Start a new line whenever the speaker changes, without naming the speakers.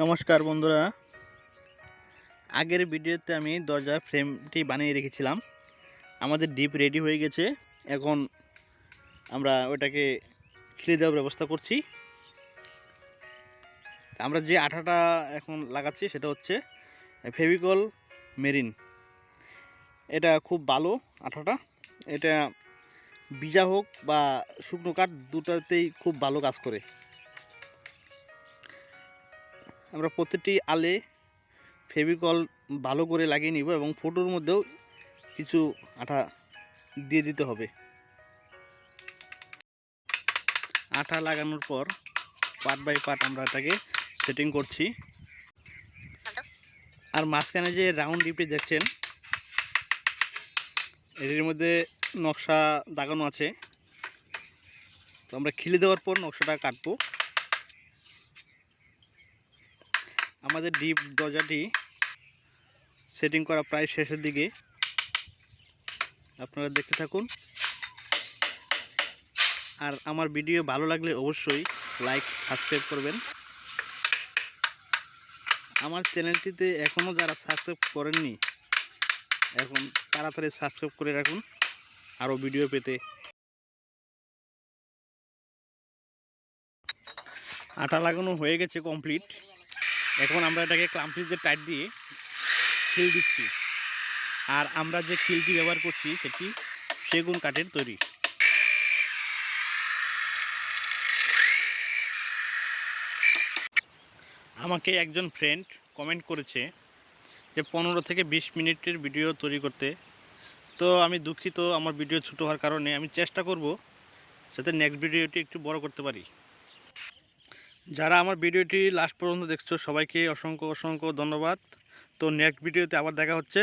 নমস্কার বন্ধুরা। আগের ভিডিওতে আমি দরজার ফ্রেমটি বানিয়ে রেখেছিলাম। আমাদের ডিপ রেডি হয়ে গেছে। এখন আমরা ওটাকে খিলে দেওয়ার ব্যবস্থা করছি। আমরা যে আঠাটা এখন লাগাচ্ছি সেটা হচ্ছে ফেভিকল মেরিন। এটা খুব ভালো আঠাটা। এটা বিজা হোক বা শুকনো কাঠ দুটাতেই খুব ভালো কাজ করে। আমরা প্রতিটি আলে ফেভিকল ভালো করে লাগিয়ে নিব এবং ফোটোর মধ্যেও কিছু আঠা দিয়ে দিতে হবে। আঠা লাগানোর পর পার্ট বাই পার্ট আমরা এটাকে সেটিং করছি। আর মাঝখানে যে রাউন্ড ডিপটি দেখছেন, এটির মধ্যে নকশা দাগানো আছে। তো আমরা খিলে দেওয়ার পর নকশাটা কাটবো। আমাদের ডিপ দরজাটি সেটিং করা প্রায় শেষের দিকে। আপনারা দেখতে থাকুন। আর আমার ভিডিও ভালো লাগলে অবশ্যই লাইক সাবস্ক্রাইব করবেন। আমার চ্যানেলটিতে এখনও যারা সাবস্ক্রাইব করেননি, এখন তাড়াতাড়ি সাবস্ক্রাইব করে রাখুন আরও ভিডিও পেতে। আটা লাগানো হয়ে গেছে কমপ্লিট এখন আমরা এটাকে ক্লাম্পিতে টাইট দিয়ে খিল দিচ্ছি। আর আমরা যে খিলটি ব্যবহার করছি, সেটি সেগুন কাঠের তৈরি। আমাকে একজন ফ্রেন্ড কমেন্ট করেছে যে পনেরো থেকে বিশ মিনিটের ভিডিও তৈরি করতে। তো আমি দুঃখিত, আমার ভিডিও ছোটো হওয়ার কারণে আমি চেষ্টা করব যাতে নেক্সট ভিডিওটি একটু বড় করতে পারি। যারা আমার ভিডিওটি লাস্ট পর্যন্ত দেখছ, সবাইকে অসংখ্য অসংখ্য ধন্যবাদ। তো নেক্সট ভিডিওতে আবার দেখা হচ্ছে।